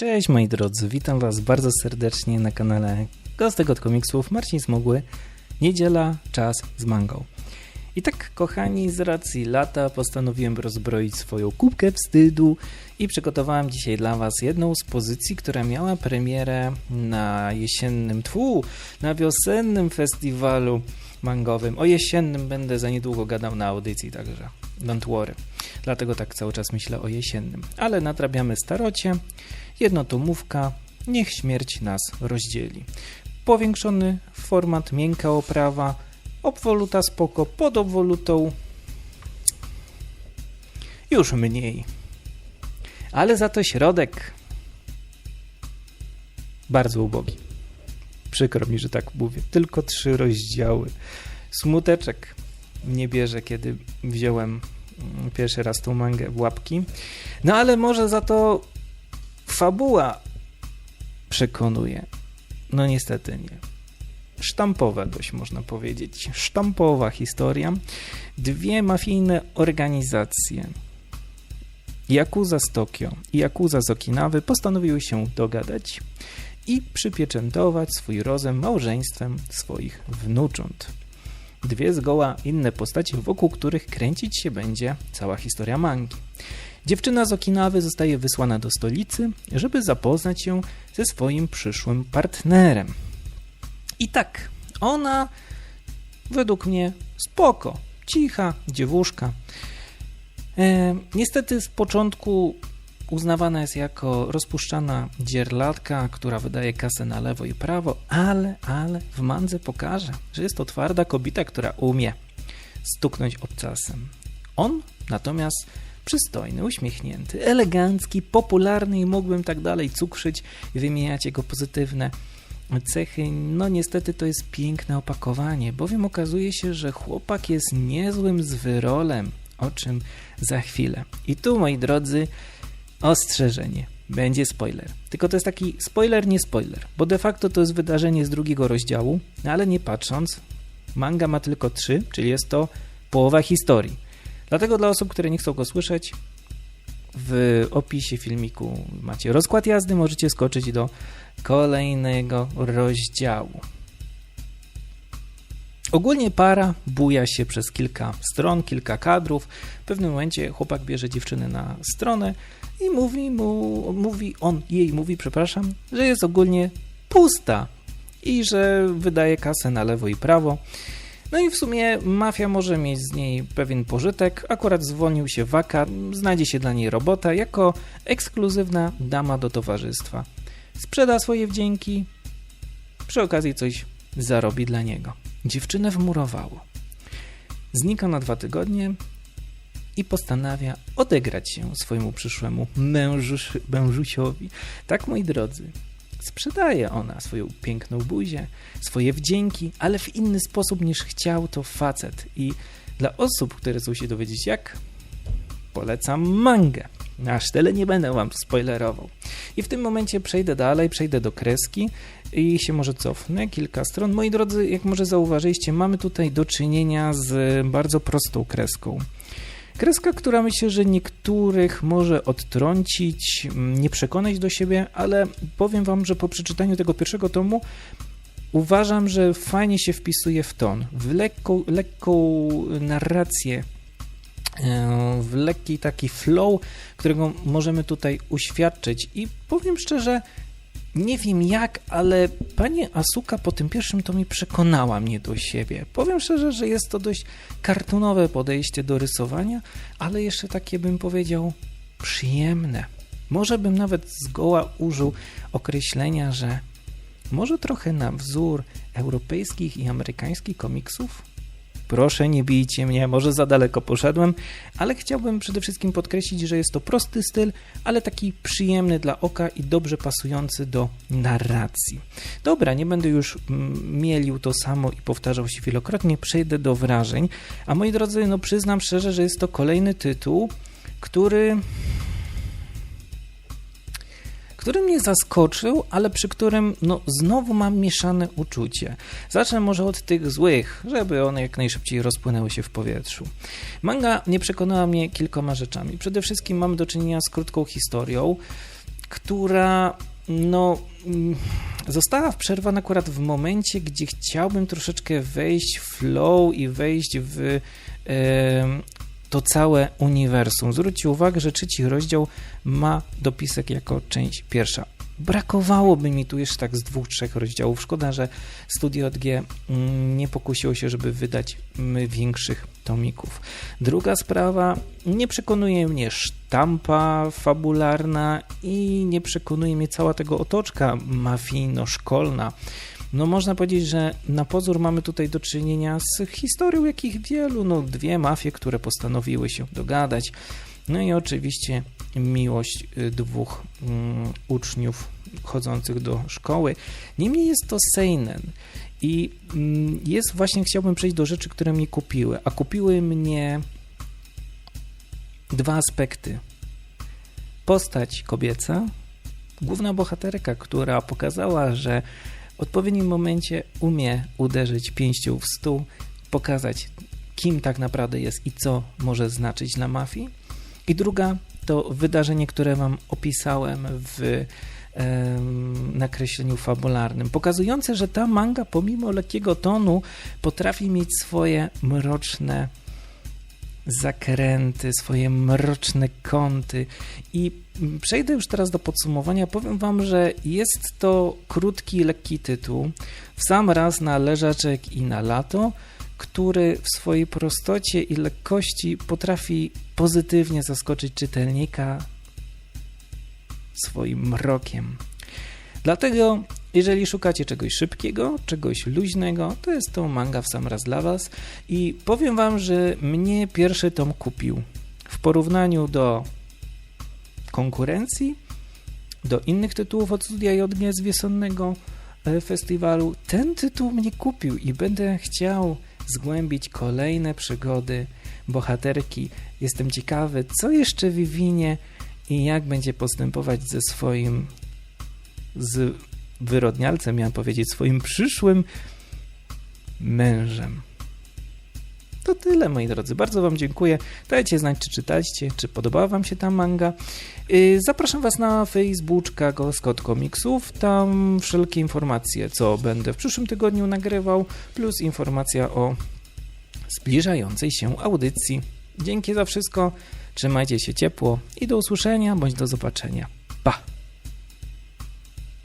Cześć moi drodzy, witam was bardzo serdecznie na kanale Gostek od komiksów Marcin Smogły. Niedziela, czas z mangą. I tak kochani, z racji lata postanowiłem rozbroić swoją kubkę wstydu i przygotowałem dzisiaj dla was jedną z pozycji, która miała premierę na jesiennym, tfu, na wiosennym festiwalu mangowym. O jesiennym będę za niedługo gadał na audycji, także don't worry. Dlatego tak cały czas myślę o jesiennym. Ale nadrabiamy starocie. Jednotomówka. Niech śmierć nas rozdzieli. Powiększony format, miękka oprawa. Obwoluta spoko, pod obwolutą już mniej. Ale za to środek bardzo ubogi. Przykro mi, że tak mówię. Tylko trzy rozdziały. Smuteczek nie bierze, kiedy wziąłem mm, pierwszy raz tą mangę w łapki. No ale może za to fabuła przekonuje. No niestety nie. Sztampowa dość można powiedzieć. Sztampowa historia. Dwie mafijne organizacje. Yakuza z Tokio i Yakuza z Okinawy postanowiły się dogadać i przypieczętować swój rozum małżeństwem swoich wnucząt. Dwie zgoła inne postacie, wokół których kręcić się będzie cała historia mangi. Dziewczyna z Okinawy zostaje wysłana do stolicy, żeby zapoznać się ze swoim przyszłym partnerem. I tak, ona według mnie spoko, cicha dziewuszka. E, niestety z początku uznawana jest jako rozpuszczana dzierlatka, która wydaje kasę na lewo i prawo, ale, ale w mandze pokaże, że jest to twarda kobieta, która umie stuknąć obcasem. On natomiast przystojny, uśmiechnięty, elegancki, popularny i mógłbym tak dalej cukrzyć i wymieniać jego pozytywne cechy. No niestety to jest piękne opakowanie, bowiem okazuje się, że chłopak jest niezłym zwyrolem, o czym za chwilę. I tu, moi drodzy, ostrzeżenie. Będzie spoiler. Tylko to jest taki spoiler, nie spoiler, bo de facto to jest wydarzenie z drugiego rozdziału, no ale nie patrząc, manga ma tylko trzy, czyli jest to połowa historii. Dlatego dla osób, które nie chcą go słyszeć, w opisie filmiku macie rozkład jazdy, możecie skoczyć do kolejnego rozdziału. Ogólnie para buja się przez kilka stron, kilka kadrów. W pewnym momencie chłopak bierze dziewczynę na stronę i mówi mu, mówi on, jej mówi, przepraszam, że jest ogólnie pusta i że wydaje kasę na lewo i prawo. No i w sumie mafia może mieć z niej pewien pożytek. Akurat zwolnił się waka, znajdzie się dla niej robota jako ekskluzywna dama do towarzystwa. Sprzeda swoje wdzięki, przy okazji coś zarobi dla niego. Dziewczynę wmurowało. Znika na dwa tygodnie i postanawia odegrać się swojemu przyszłemu mężuś, mężusiowi. Tak, moi drodzy, sprzedaje ona swoją piękną buzię, swoje wdzięki, ale w inny sposób niż chciał to facet. I dla osób, które chcą się dowiedzieć jak, polecam mangę. Aż tyle nie będę wam spoilerował. I w tym momencie przejdę dalej, przejdę do kreski i się może cofnę kilka stron. Moi drodzy, jak może zauważyliście, mamy tutaj do czynienia z bardzo prostą kreską. Kreska, która myślę, że niektórych może odtrącić, nie przekonać do siebie, ale powiem Wam, że po przeczytaniu tego pierwszego tomu uważam, że fajnie się wpisuje w ton, w lekką, lekką narrację, e, w lekki taki flow, którego możemy tutaj uświadczyć. I powiem szczerze, nie wiem jak, ale pani Asuka po tym pierwszym tomie przekonała mnie do siebie. Powiem szczerze, że jest to dość kartunowe podejście do rysowania, ale jeszcze takie bym powiedział przyjemne. Może bym nawet zgoła użył określenia, że może trochę na wzór europejskich i amerykańskich komiksów? Proszę, nie bijcie mnie, może za daleko poszedłem, ale chciałbym przede wszystkim podkreślić, że jest to prosty styl, ale taki przyjemny dla oka i dobrze pasujący do narracji. Dobra, nie będę już mm, mielił to samo i powtarzał się wielokrotnie, przejdę do wrażeń. A moi drodzy, no przyznam szczerze, że jest to kolejny tytuł, który który mnie zaskoczył, ale przy którym no, znowu mam mieszane uczucie. Zacznę może od tych złych, żeby one jak najszybciej rozpłynęły się w powietrzu. Manga nie przekonała mnie kilkoma rzeczami. Przede wszystkim mamy do czynienia z krótką historią, która no, mm, została przerwana akurat w momencie, gdzie chciałbym troszeczkę wejść w flow i wejść w to całe uniwersum. Zwróćcie uwagę, że trzeci rozdział ma dopisek jako część pierwsza. Brakowałoby mi tu jeszcze tak z dwóch, trzech rozdziałów. Szkoda, że Studio G mm, nie pokusiło się, żeby wydać większych tomików. Druga sprawa, nie przekonuje mnie sztampa fabularna i nie przekonuje mnie cała tego otoczka mafijno-szkolna. No można powiedzieć, że na pozór mamy tutaj do czynienia z historią jakich wielu, no dwie mafie, które postanowiły się dogadać. No i oczywiście miłość y, dwóch um, uczniów chodzących do szkoły. Niemniej jest to seinen i um, jest właśnie, chciałbym przejść do rzeczy, które mnie kupiły, a kupiły mnie dwa aspekty. Postać kobieca, główna bohaterka, która pokazała, że w odpowiednim momencie umie uderzyć pięścią w stół, pokazać, kim tak naprawdę jest i co może znaczyć dla mafii. I druga to wydarzenie, które Wam opisałem w nakreśleniu fabularnym, pokazujące, że ta manga pomimo lekkiego tonu potrafi mieć swoje mroczne zakręty, swoje mroczne kąty. I przejdę już teraz do podsumowania. Powiem Wam, że jest to krótki, lekki tytuł, w sam raz na leżaczek i na lato, który w swojej prostocie i lekkości potrafi pozytywnie zaskoczyć czytelnika swoim mrokiem. Dlatego, jeżeli szukacie czegoś szybkiego, czegoś luźnego, to jest to manga w sam raz dla Was. I powiem Wam, że mnie pierwszy tom kupił. W porównaniu do konkurencji, do innych tytułów od Studia JG z wiosennego e, festiwalu, ten tytuł mnie kupił i będę chciał zgłębić kolejne przygody bohaterki. Jestem ciekawy, co jeszcze wywinie i jak będzie postępować ze swoim z wyrodnialcem, miałem powiedzieć, swoim przyszłym mężem. To tyle, moi drodzy. Bardzo Wam dziękuję. Dajcie znać, czy czytaliście, czy podobała Wam się ta manga. Y, zapraszam Was na Facebooka Scott Comicsów. Tam wszelkie informacje, co będę w przyszłym tygodniu nagrywał, plus informacja o zbliżającej się audycji. Dzięki za wszystko. Trzymajcie się ciepło i do usłyszenia bądź do zobaczenia. Pa!